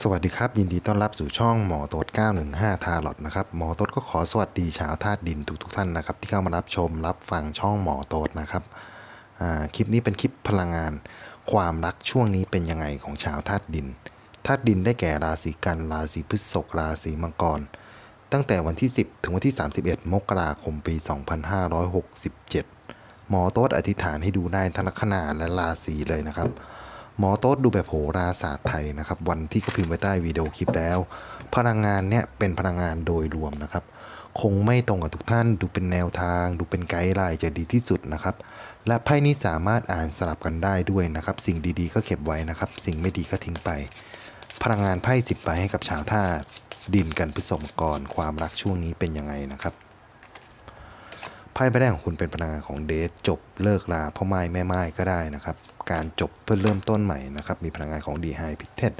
สวัสดีครับ ยินดีต้อนรับสู่ช่องหมอตด915 ทาร์ลอตนะครับหมอตดก็ขอสวัสดีชาวธาตุดินทุกทุกๆท่านนะครับ ที่เข้ามารับชมรับฟังช่องหมอตดนะครับคลิปนี้เป็นคลิปพลังงาน ความรักช่วงนี้เป็นยังไงของชาวธาตุดินธาตุดินได้แก่ราศีกันราศีพฤษภราศีมังกร ตั้งแต่วันที่ 10 ถึงวันที่ 31 มกราคมปี 2567 หมอโต๊ดอธิษฐานให้ดูได้ทั้งลัคนาและราศีเลยนะครับ หมอโต๊ดดูแบบโหราศาสตร์ไทยนะครับ วันที่เขาพิมพ์ไว้ใต้วิดีโอคลิปแล้ว พลังงานเนี่ยเป็นพลังงานโดยรวมนะครับ คงไม่ตรงกับทุกท่านดูเป็นแนวทาง ดูเป็นไกด์ไลน์จะดีที่สุดนะครับ และไพ่นี้สามารถอ่านสลับกันได้ด้วยนะครับ สิ่งดีๆก็เก็บไว้นะครับ สิ่งไม่ดีก็ทิ้งไป พลังงานไพ่สิบใบให้กับชาวธาตุดินกันพฤษภกรความรักช่วงนี้เป็นยังไงนะครับ ไพ่ใบแรกของคุณเป็นพลังงานของเดทจบเลิกลาพ่อไม้แม่ไม้ก็ได้นะครับ การจบเพื่อเริ่มต้นใหม่นะครับ มีพลังงานของดีไฮพิเทศ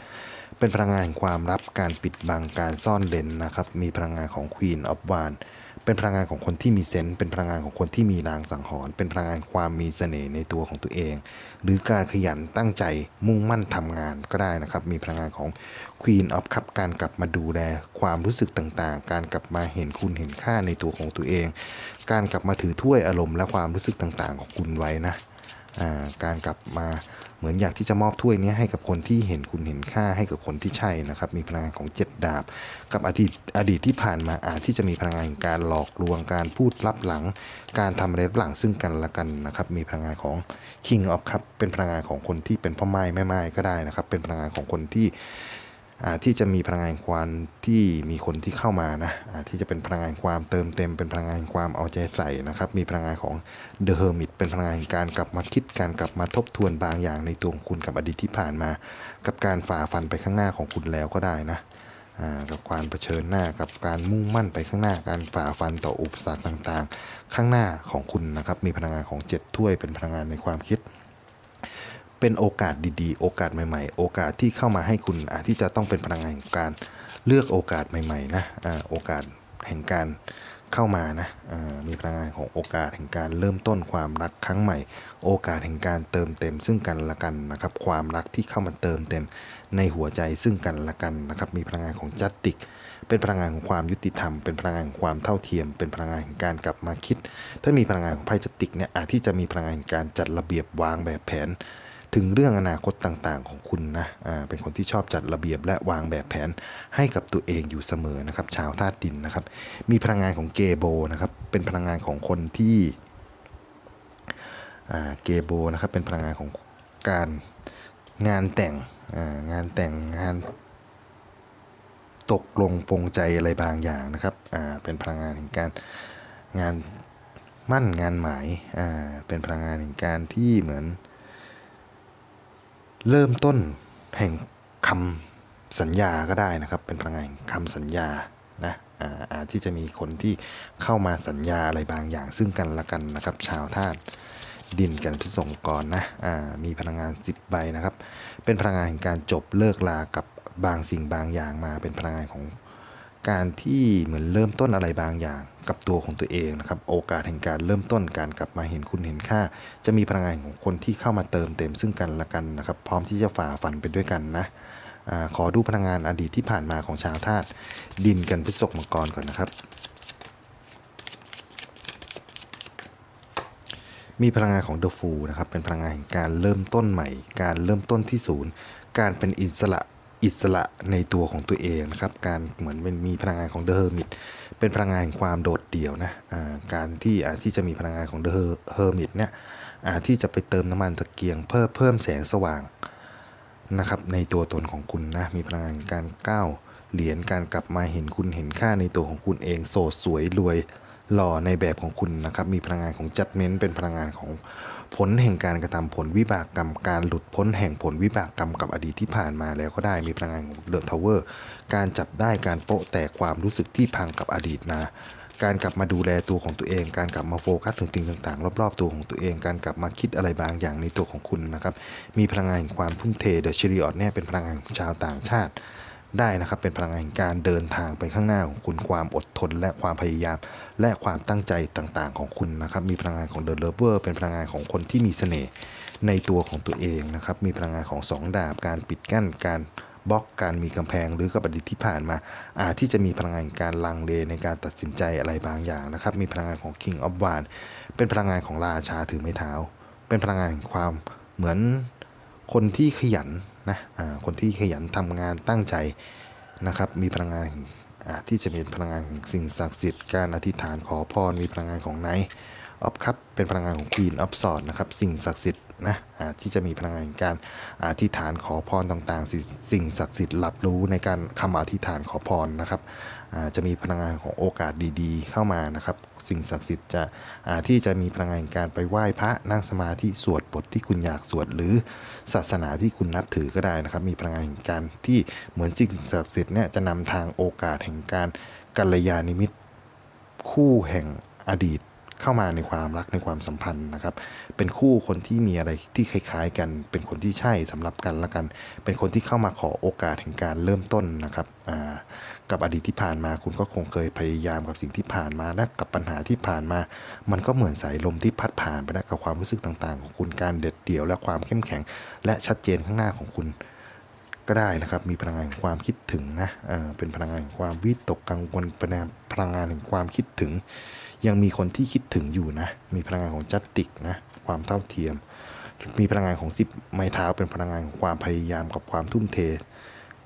เป็นพลังงานแห่งความลับการปิดบังการซ่อนเลนนะครับ มีพลังงานของ Queen of w a n d เป็นพลังงานของคนที่มีเซนส์เป็นพลังงานของคนที่มีรางสังหรณ์เป็นพลังงานความมีเสน่ห์ในตัวของตัวเอง หรือการขยันตั้งใจมุ่งมั่นทำงานก็ได้นะครับ มีพลังงานของ Queen of Cup การกลับมาดูแลความรู้สึกต่างๆ การกลับมาเห็นคุณเห็นค่าในตัวของตัวเอง การกลับมาถือถ้วยอารมณ์และความรู้สึกต่างๆ ของคุณไว้นะการกลับมา เหมือนอยากที่จะมอบถ้วยนี้ให้กับคนที่เห็นคุณเห็นค่าให้กับคนที่ใช่นะครับ มีพลังงานของเจ็ดดาบ กับอดีตอดีตที่ผ่านมาอาจที่จะมีพลังงานการหลอกลวงการพูดลับหลัง การทำอะไรลับหลังซึ่งกันและกันนะครับ มีพลังงานของ King of Cup เป็นพลังงานของคนที่เป็นพ่อไม้แม่ไม้ก็ได้นะครับ เป็นพลังงานของคนที่ ที่จะมีพลังงานความที่มีคนที่เข้ามานะที่จะเป็นพลังงานความเติมเต็ม เป็นพลังงานความเอาใจใส่นะครับ มีพลังงานของ The Hermit เป็นพลังงานการกลับมาคิดการกลับมาทบทวนบางอย่างในตัวของคุณกับอดีตที่ผ่านมา กับการฝ่าฟันไปข้างหน้าของคุณแล้วก็ได้นะกับการเผชิญหน้ากับการมุ่งมั่นไปข้างหน้าการฝ่าฟันต่ออุปสรรคต่างๆ ข้างหน้าของคุณนะครับมีพลังงานของเจ็ดถ้วยเป็นพลังงานในความคิด เป็นโอกาสดีๆ โอกาสใหม่ๆ โอกาสที่เข้ามาให้คุณอาจที่จะต้องเป็นพลังงานแห่งการเลือกโอกาสใหม่ๆนะอ่าโอกาสแห่งการเข้ามานะอ่ามีพลังงานของโอกาสแห่งการเริ่มต้นความรักครั้งใหม่ โอกาสแห่งการเติมเต็ม ซึ่งกันและกันนะครับความรักที่เข้ามาเติมเต็มในหัวใจซึ่งกันและกันนะครับมีพลังงานของจัตติก เป็นพลังงานของความยุติธรรม เป็นพลังงานของความเท่าเทียม เป็นพลังงานของการกลับมาคิด ถ้ามีพลังงานของไพ่จัตติกเนี่ยอาจที่จะมีพลังงานการจัดระเบียบวางแบบแผน ถึงเรื่องอนาคตต่างๆ ของคุณนะอ่าเป็นคนที่ชอบจัดระเบียบและวางแบบแผนให้กับตัวเองอยู่เสมอนะครับ ชาวธาตุดินนะครับ มีพลังงานของเกโบนะครับ เป็นพลังงานของคนที่อ่าเกโบนะครับ เป็นพลังงานของการงานแต่งอ่างานแต่งงานตกลงปรงใจอะไรบางอย่างนะครับอ่าเป็นพลังงานแห่งการงานมั่นงานหมายอ่าเป็นพลังงานแห่งการที่เหมือน เริ่มต้นแห่งคำสัญญาก็ได้นะครับ เป็นพลังงานคำสัญญานะอ่าจที่จะมีคนที่เข้ามาสัญญาอะไรบางอย่างซึ่งกันและกันนะครับ ชาวธาตุดินกันพิสงกรนะอ่ามีพลังงาน 10 ใบนะครับ เป็นพลังงานแห่งการจบเลิกลากับบางสิ่งบางอย่างมาเป็นพลังงานของ การที่เหมือนเริ่มต้นอะไรบางอย่างกับตัวของตัวเองนะครับ โอกาสแห่งการเริ่มต้นการกลับมาเห็นคุณเห็นค่า จะมีพลังงานของคนที่เข้ามาเติมเต็มซึ่งกันและกันนะครับ พร้อมที่จะฝ่าฟันไปด้วยกันนะอขอดูพลังงานอดีตที่ผ่านมาของชาวธาตุดินกันพฤษภมังกรก่อนนะครับ มีพลังงานของเดอะฟูนะครับเป็นพลังงานแห่งการเริ่มต้นใหม่ การเริ่มต้นที่ศูนย์ การเป็นอิสระ อิสระในตัวของตัวเองนะครับ การเหมือนเป็นมีพลังงานของเดอะเฮอร์มิตเป็นพลังงานแห่งความโดดเดี่ยวนะการที่อาจที่จะมีพลังงานของเดอะเฮอร์มิตเนี่ยอาจที่จะไปเติมน้ำมันตะเกียงเพิ่มเพิ่มแสงสว่างนะครับในตัวตนของคุณนะมีพลังงานการก้าวเหรียญการกลับมาเห็นคุณเห็นค่าในตัวของคุณเองโสดสวยรวยหล่อในแบบของคุณนะครับมีพลังงานของจัดเม้นเป็นพลังงานของ ผลแห่งการกระทำผลวิบากกรรม การหลุดพ้นแห่งผลวิบากกรรมกับอดีตที่ผ่านมาแล้วก็ได้มีพลังงานของเดอะทาวเวอร์การจับได้การโปะแตกความรู้สึกที่พังกับอดีตมา การกลับมาดูแลตัวของตัวเอง การกลับมาโฟกัสถึงสิ่งต่างๆ รอบๆ ตัวของตัวเอง การกลับมาคิดอะไรบางอย่างในตัวของคุณนะครับ มีพลังงานแห่งความทุ่มเทเดอะชิริออตเนี่ยเป็นพลังงานของชาวต่างชาติ ได้นะครับ เป็นพลังงานแห่งการเดินทางไปข้างหน้าของคุณความอดทน และความพยายาม และความตั้งใจต่างๆ ของคุณนะครับ มีพลังงานของเดอะเลเวอร์เป็นพลังงานของคนที่มีเสน่ห์ในตัวของตัวเองนะครับ มีพลังงานของสองดาบ การปิดกั้น การบล็อกการมีกำแพงหรือกับอดีตที่ผ่านมา อาจที่จะมีพลังงานการลังเลในการตัดสินใจอะไรบางอย่างนะครับ มีพลังงานของ King of w a n d เป็นพลังงานของราชาถือไม้เท้า เป็นพลังงานแห่งความเหมือนคนที่ขยัน นะคนที่ขยันทำงานตั้งใจนะครับ มีพลังงานที่จะเป็นพลังงานของสิ่งศักดิ์สิทธิ์การอธิษฐานขอพรมีพลังงานของไนท์ออฟครับเป็นพลังงานของควีนออฟสอดนะครับสิ่งศักดิ์สิทธิ์นะที่จะมีพลังงานการอธิษฐานขอพรต่างๆ สิ่งสิ่งศักดิ์สิทธิ์รับรู้ในการคำอธิษฐานขอพรนะครับ จะมีพลังงานของโอกาสดีๆ เข้ามานะครับ สิ่งศักดิ์สิทธิ์จะที่จะมีพลังงานการไปไหว้พระนั่งสมาธิสวดบทที่คุณอยากสวดหรือศาสนาที่คุณนับถือก็ได้นะครับ มีพลังงานแห่งการที่เหมือนสิ่งศักดิ์สิทธิ์เนี่ยจะนำทางโอกาสแห่งการกัลยาณมิตรคู่แห่งอดีตเข้ามาในความรักในความสัมพันธ์นะครับ เป็นคู่คนที่มีอะไรที่คล้ายๆกัน เป็นคนที่ใช่สำหรับกันและกัน เป็นคนที่เข้ามาขอโอกาสแห่งการเริ่มต้นนะครับอ่า กับอดีตที่ผ่านมา คุณก็คงเคยพยายามกับสิ่งที่ผ่านมาและกับปัญหาที่ผ่านมา มันก็เหมือนสายลมที่พัดผ่านไปแล้วกับความรู้สึกต่างๆ ของคุณการเด็ดเดี่ยวและความเข้มแข็ง และชัดเจนข้างหน้าของคุณก็ได้นะครับ มีพลังงานแห่งความคิดถึงนะเเป็นพลังงานแห่งความวิตกกังวลเป็นพลังงานแห่งความคิดถึง ยังมีคนที่คิดถึงอยู่นะ มีพลังงานของจัตติกนะ ความเท่าเทียม มีพลังงานของสิบไม้เท้าเป็นพลังงานของความพยายามกับความทุ่มเท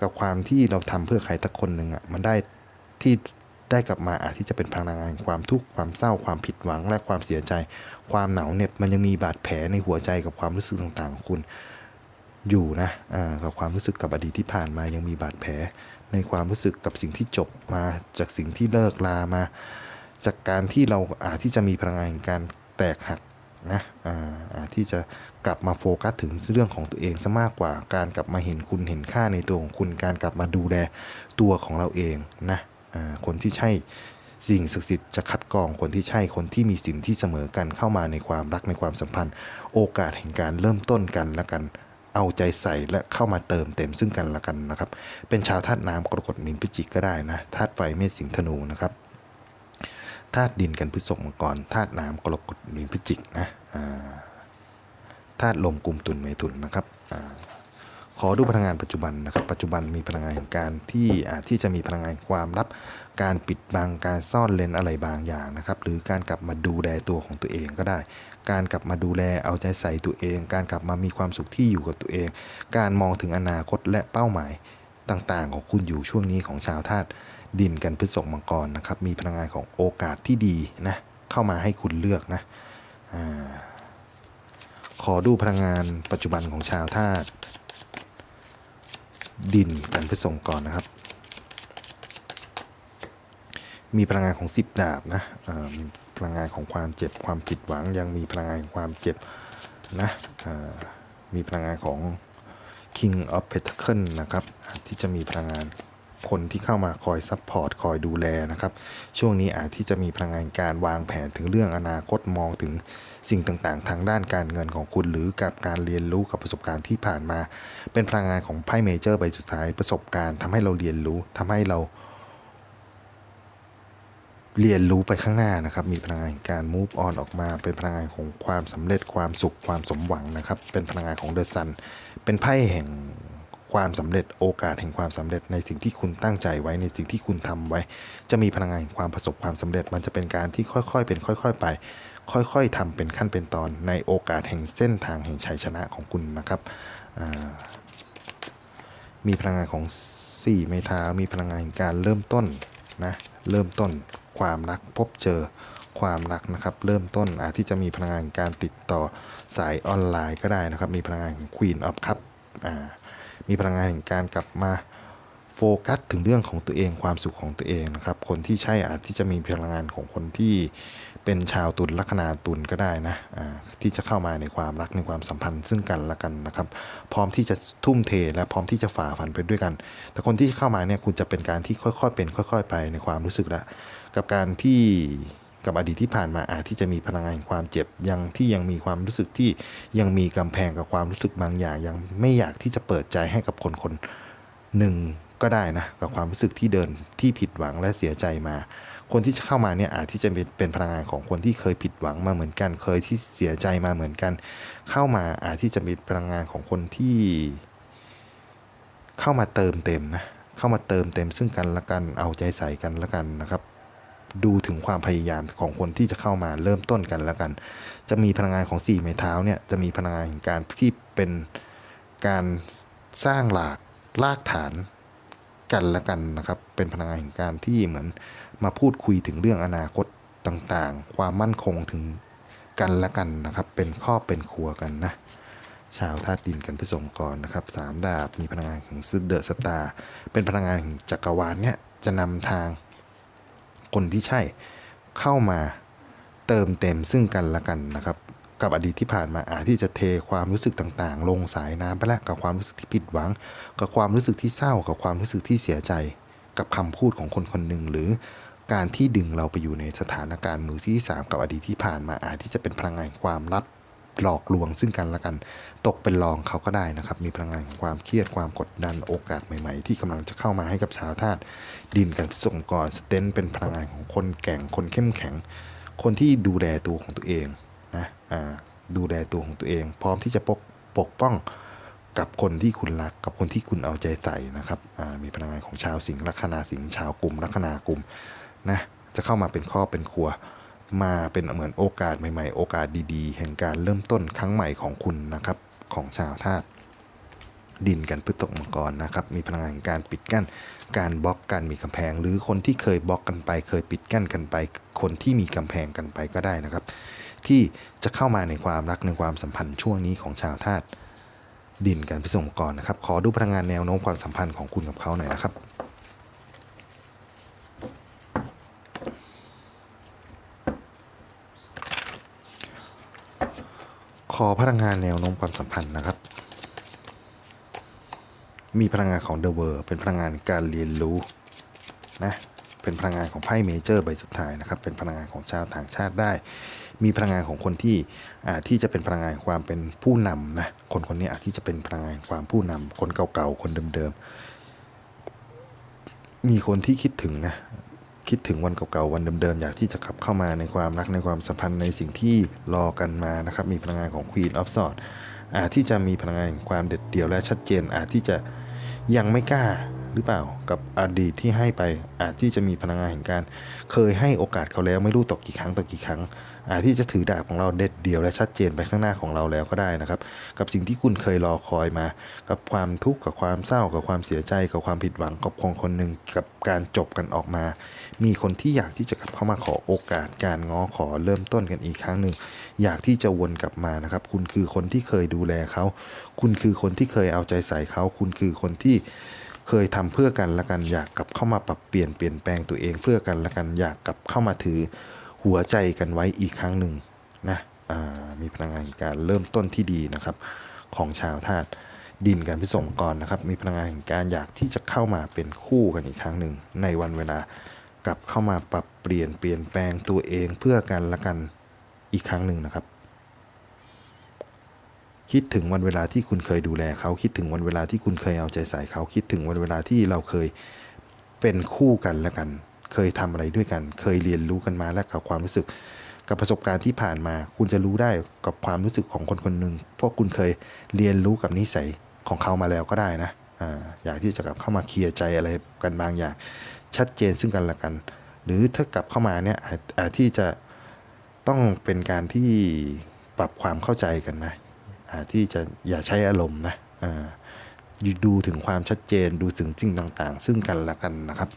กับความที่เราทำเพื่อใครสักคนหนึ่งอะมันได้ที่ได้กลับมาอาจที่จะเป็นพลังงานแห่งความทุกข์ความเศร้าความผิดหวังและความเสียใจ ความหนาวเหน็บมันยังมีบาดแผลในหัวใจกับความรู้สึกต่างๆของคุณอยู่นะอ่ากับความรู้สึกกับอดีตที่ผ่านมายังมีบาดแผล ในความรู้สึกกับสิ่งที่จบมาจากสิ่งที่เลิกลามา จากการที่เราอาจที่จะมีพลังงานแห่งการแตกหัก นะอ่าที่จะกลับมาโฟกัสถึงเรื่องของตัวเองซะมากกว่าการกลับมาเห็นคุณเห็นค่าในตัวของคุณการกลับมาดูแลตัวของเราเองนะอ่าคนที่ใช่สิ่งศักดิ์สิทธิ์จะคัดกรองคนที่ใช่คนที่มีสิ่งที่เสมอกันเข้ามาในความรักในความสัมพันธ์ โอกาสแห่งการเริ่มต้นกันและกันเอาใจใส่และเข้ามาเติมเต็มซึ่งกันและกันนะครับ เป็นชาวธาตุน้ำกรกฎมินพิจิกก็ได้นะธาตุไฟเมษสิงธนูนะครับ ธาตุดินกันพฤษภมังกรธาตุน้ำกรกฎมีนพิจิกนะธาตุลมกลุ่มตุลเมถุนนะครับอขอดูพลังงานปัจจุบันนะครับ ปัจจุบันมีพลังงานแห่งการที่อาจที่จะมีพลังงานความลับ การปิดบัง การซ่อนเลนอะไรบางอย่างนะครับ หรือการกลับมาดูแลตัวของตัวเองก็ได้ การกลับมาดูแลเอาใจใส่ตัวเอง การกลับมามีความสุขที่อยู่กับตัวเอง การมองถึงอนาคตและเป้าหมายต่างๆ ของคุณอยู่ช่วงนี้ของชาวธาตุ ดินกันพฤษภมังกรนะครับ มีพลังงานของโอกาสที่ดีนะเข้ามาให้คุณเลือกนะอขอดูพลังงานปัจจุบันของชาวธาตุดินกันพฤษภมังกรนะครับ มีพลังงานของสิบดาบนะมีพลังงานของความเจ็บความผิดหวัง ยังมีพลังงานของความเจ็บนะมีพลังงานของ King of Pentacle นะครับ ที่จะมีพลังงาน คนที่เข้ามาคอยซัพพอร์ตคอยดูแลนะครับ ช่วงนี้อาจที่จะมีพลังงานการวางแผนถึงเรื่องอนาคตมองถึงสิ่งต่างๆ ทางด้านการเงินของคุณ หรือกับการเรียนรู้กับประสบการณ์ที่ผ่านมา เป็นพลังงานของไพ่เมเจอร์ใบสุดท้ายประสบการณ์ทำให้เราเรียนรู้ทำให้เราเรียนรู้ไปข้างหน้านะครับ มีพลังงานการ move on ออกมา เป็นพลังงานของความสำเร็จความสุขความสมหวังนะครับ เป็นพลังงานของเดอะซัน เป็นไพ่แห่ง ความสำเร็จโอกาสแห่งความสำเร็จในสิ่งที่คุณตั้งใจไว้ในสิ่งที่คุณทำไว้ จะมีพลังงานแห่งความประสบความสำเร็จ มันจะเป็นการที่ค่อยๆ เป็นค่อย ๆ ไป ค่อยๆทำเป็นขั้นเป็นตอนในโอกาสแห่งเส้นทางแห่งชัยชนะของคุณนะครับมีพลังงานของสี่ไม้เท้ามีพลังงานการเริ่มต้นนะเริ่มต้นความรักพบเจอความรักนะครับ เริ่มต้นอาจที่จะมีพลังงานการติดต่อสายออนไลน์ก็ได้นะครับ มีพลังงานของ Queen of Cup อ่า มีพลังงานแห่งการกลับมาโฟกัสถึงเรื่องของตัวเองความสุขของตัวเองนะครับ คนที่ใช่อาจที่จะมีพลังงานของคนที่เป็นชาวตุลลัคนาตุลก็ได้นะอ่าที่จะเข้ามาในความรักในความสัมพันธ์ซึ่งกันและกันนะครับ พร้อมที่จะทุ่มเทและพร้อมที่จะฝ่าฟันไปด้วยกัน แต่คนที่เข้ามาเนี่ยคุณจะเป็นการที่ค่อยๆเป็น ค่อย ๆ ไปในความรู้สึกละกับการที่ กับอดีตที่ผ่านมาอาจที่จะมีพลังงานแห่งความเจ็บยังที่ยังมีความรู้สึกที่ยังมีกำแพงกับความรู้สึกบางอย่าง ยังไม่อยากที่จะเปิดใจให้กับคนคนหนึ่งก็ได้นะกับความรู้สึกที่เดินที่ผิดหวังและเสียใจมา คนที่จะเข้ามาเนี่ยอาจที่จะเป็นเป็นพลังงานของคนที่เคยผิดหวังมาเหมือนกัน เคยที่เสียใจมาเหมือนกัน เข้ามาอาจที่จะเป็นพลังงานของคนที่ เข้ามาเติมเต็มนะเข้ามาเติมเต็มซึ่งกันและกันเอาใจใส่กันและกันนะครับ ดูถึงความพยายามของคนที่จะเข้ามาเริ่มต้นกันแล้วกัน จะมีพลังงานของสี่ไม้เท้าเนี่ยจะมีพลังงานแห่งการที่เป็นการสร้างหลากรากฐานกันและกันนะครับ เป็นพลังงานแห่งการที่เหมือนมาพูดคุยถึงเรื่องอนาคตต่างๆ ความมั่นคงถึงกันและกันนะครับ เป็นครอบเป็นครัวกันนะ ชาวธาตุดินกันพฤษมกรนะครับสามดาบมีพลังงานของซึเดอร์สตาร์เป็นพลังงานแห่งจักรวาลเนี่ยจะนำทาง คนที่ใช่เข้ามาเติมเต็มซึ่งกันและกันนะครับ กับอดีตที่ผ่านมาอาจที่จะเทความรู้สึกต่างๆ ลงสายน้ำไปแล้วกับความรู้สึกที่ผิดหวัง กับความรู้สึกที่เศร้า กับความรู้สึกที่เสียใจ กับคำพูดของคนคนหนึ่งหรือการที่ดึงเราไปอยู่ในสถานการณ์มือที่สามกับอดีตที่ผ่านมาอาจที่จะเป็นพลังงานแห่งความลับ หลอกลวงซึ่งกันและกัน ตกเป็นรองเขาก็ได้นะครับ มีพลังงานของความเครียดความกดดันโอกาสใหม่ ๆ ที่กำลังจะเข้ามาให้กับชาวธาตุดินกันส่งก่อนสเตนเป็นพลังงานของคนแก่งคนเข้มแข็ง คนที่ดูแลตัวของตัวเองนะอ่าดูแลตัวของตัวเอง พร้อมที่จะปกปกป้องกับคนที่คุณรักกับคนที่คุณเอาใจใส่นะครับมีพลังงานของชาวสิงห์ลัคนาสิงห์ชาวกลุ่มลัคนากลุ่มนะจะเข้ามาเป็นครอเป็นครัว มาเป็นเหมือนโอกาสใหม่ๆ โอกาสดีๆ แห่งการเริ่มต้นครั้งใหม่ของคุณนะครับของชาวธาตุดินกันพฤตกมังกรนะครับ มีพลังงานการปิดกั้น การบล็อกการมีกำแพง หรือคนที่เคยบล็อกกันไป เคยปิดกั้นกันไป คนที่มีกำแพงกันไปก็ได้นะครับ ที่จะเข้ามาในความรักในความสัมพันธ์ช่วงนี้ของชาวธาตุดินกันพิสงกรนะครับ ขอดูพลังงานแนวโน้มความสัมพันธ์ของคุณกับเขาหน่อยนะครับ ขอพลังงานแนวโน้มความสัมพันธ์นะครับ มีพลังงานของเดอะเวอร์เป็นพลังงานการเรียนรู้นะเป็นพลังงานของไพ่เมเจอร์ใบสุดท้ายนะครับ เป็นพลังงานของชาวต่างชาติได้ มีพลังงานของคนที่ที่จะเป็นพลังงานความเป็นผู้นำนะคนคนนี้อาจที่จะเป็นพลังงานความผู้นำคนเก่าๆคนเดิมๆมีคนที่คิดถึงนะ คิดถึงวันเก่าๆวันเดิมๆอยากที่จะกลับเข้ามาในความรักในความสัมพันธ์ในสิ่งที่รอกันมานะครับมีพลังงานของ Queen of Swords อาจที่จะมีพลังงานแห่งความเด็ดเดี่ยวและชัดเจน อาจที่จะยังไม่กล้าหรือเปล่ากับอดีตที่ให้ไปอาจที่จะมีพลังงานแห่งการ เคยให้โอกาสเขาแล้วไม่รู้ต่อกี่ครั้งต่อกี่ครั้ง ที่จะถือดาบของเราเด็ดเดียวและชัดเจนไปข้างหน้าของเราแล้วก็ได้นะครับ กับสิ่งที่คุณเคยรอคอยมา กับความทุกข์กับความเศร้ากับความเสียใจ กับความผิดหวังกับคนคนหนึ่งกับการจบกันออกมา มีคนที่อยากที่จะกลับเข้ามาขอโอกาสการง้อขอเริ่มต้นกันอีกครั้งหนึ่งอยากที่จะวนกลับมานะครับ คุณคือคนที่เคยดูแลเขา คุณคือคนที่เคยเอาใจใส่เขา คุณคือคนที่เคยทำเพื่อกันและกันอยากกลับเข้ามาปรับเปลี่ยนเปลี่ยนแปลงตัวเองเพื่อกันและกันอยากกลับเข้ามาถือ หัวใจกันไว้อีกครั้งหนึ่งนะมีพลังงานการเริ่มต้นที่ดีนะครับของชาวธาตุดินการพิสงกรนะครับ มีพลังงานแห่งการอยากที่จะเข้ามาเป็นคู่กันอีกครั้งหนึ่งในวันเวลากลับเข้ามาปรับเปลี่ยนเปลี่ยนแปลงตัวเองเพื่อกันและกันอีกครั้งหนึ่งนะครับ คิดถึงวันเวลาที่คุณเคยดูแลเขาคิดถึงวันเวลาที่คุณเคยเอาใจใส่เขาคิดถึงวันเวลาที่เราเคยเป็นคู่กันและกัน เคยทำอะไรด้วยกัน เคยเรียนรู้กันมาและกับความรู้สึก กับประสบการณ์ที่ผ่านมา คุณจะรู้ได้กับความรู้สึกของคนคนหนึ่งพราะคุณเคยเรียนรู้กับนิสัยของเขามาแล้วก็ได้นะอยากที่จะกลับเข้ามาเคลียร์ใจอะไรกันบางอย่าง ชัดเจนซึ่งกันและกัน หรือถ้ากลับเข้ามาเนี่ยอาจที่จะต้องเป็นการที่ปรับความเข้าใจกันนะอาที่จะอย่าใช้อารมณ์นะดูถึงความชัดเจนดูถึงสิ่งต่างๆ ซึ่งกันและกันนะครับ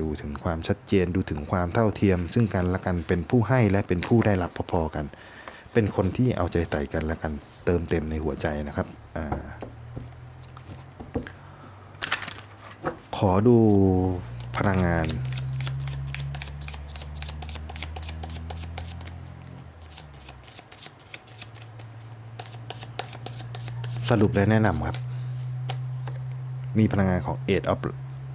ดูถึงความชัดเจนดูถึงความเท่าเทียม ซึ่งกันและกันเป็นผู้ให้และเป็นผู้ได้รับพอๆกัน เป็นคนที่เอาใจใส่กันและกันเติมเต็มในหัวใจนะครับอขอดูพลังงานสรุปและแนะนำครับ มีพลังงานของ Eight of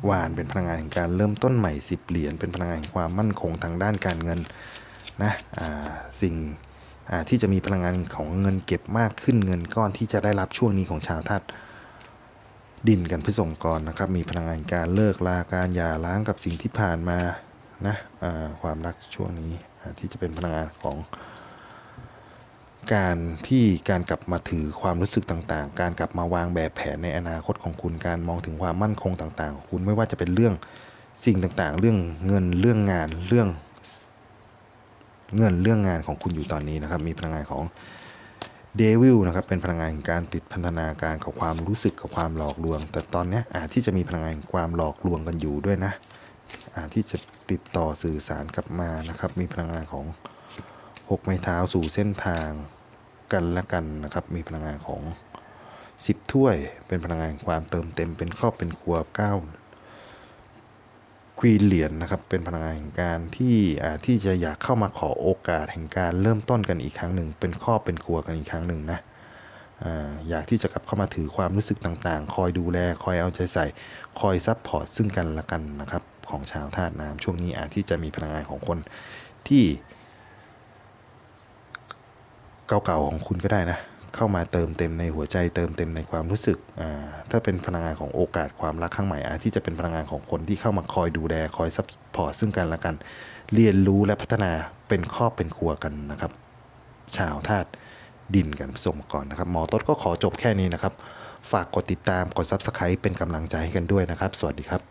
วานเป็นพลังงานแห่งการเริ่มต้นใหม่ 10 เหรียญเป็นพลังงานแห่งความมั่นคงทางด้านการเงินนะสิ่งที่จะมีพลังงานของเงินเก็บมากขึ้นเงินก้อนที่จะได้รับช่วงนี้ของชาวธาตุดินกันพฤษงกรนะครับ มีพลังงานการเลิกลาการหย่าร้างกับสิ่งที่ผ่านมานะความรักช่วงนี้ที่จะเป็นพลังงานของ การที่การกลับมาถือความรู้สึกต่างๆ การกลับมาวางแบบแผนในอนาคตของคุณ การมองถึงความมั่นคงต่างๆของคุณไม่ว่าจะเป็นเรื่องสิ่งต่างๆ เรื่องเงินเรื่องงานเรื่อง เงินเรื่องงานของคุณอยู่ตอนนี้นะครับ มีพลังงานของเดวิลนะครับเป็นพลังงานแห่งการติดพันธนาการกับความรู้สึกกับความหลอกลวง แต่ตอนนี้อาจที่จะมีพลังงานความหลอกลวงกันอยู่ด้วยนะอาจที่จะติดต่อสื่อสารกลับมานะครับ มีพลังงานของ หกไม้เท้าสู่เส้นทางกันและกันนะครับ มีพลังงานของสิบถ้วย เป็นพลังงานความเติมเต็มเป็นครอบเป็นครัวเก้าควีเหรียญนะครับ เป็นพลังงานแห่งการที่ที่จะอยากเข้ามาขอโอกาสแห่งการเริ่มต้นกันอีกครั้งหนึ่ง เป็นครอบเป็นครัวกันอีกครั้งหนึ่งนะอ่าอยากที่จะกลับเข้ามาถือความรู้สึกต่างๆ คอยดูแล คอยเอาใจใส่ คอยซับพอร์ตซึ่งกันและกันนะครับ ของชาวธาตุน้ำช่วงนี้อาจที่จะมีพลังงานของคนที่ เก่าๆของคุณก็ได้นะ เข้ามาเติมเต็มในหัวใจเติมเต็มในความรู้สึกอ่าถ้าเป็นพลังงานของโอกาสความรักครั้งใหม่อาจที่จะเป็นพลังงานของคนที่เข้ามาคอยดูแลคอยซัพพอร์ตซึ่งกันและกัน เรียนรู้และพัฒนาเป็นครอบเป็นครัวกันนะครับ ชาวธาตุดินกันสมก่อนนะครับหมอต้นก็ขอจบแค่นี้นะครับ ฝากกดติดตามกด Subscribe เป็นกำลังใจให้กันด้วยนะครับ สวัสดีครับ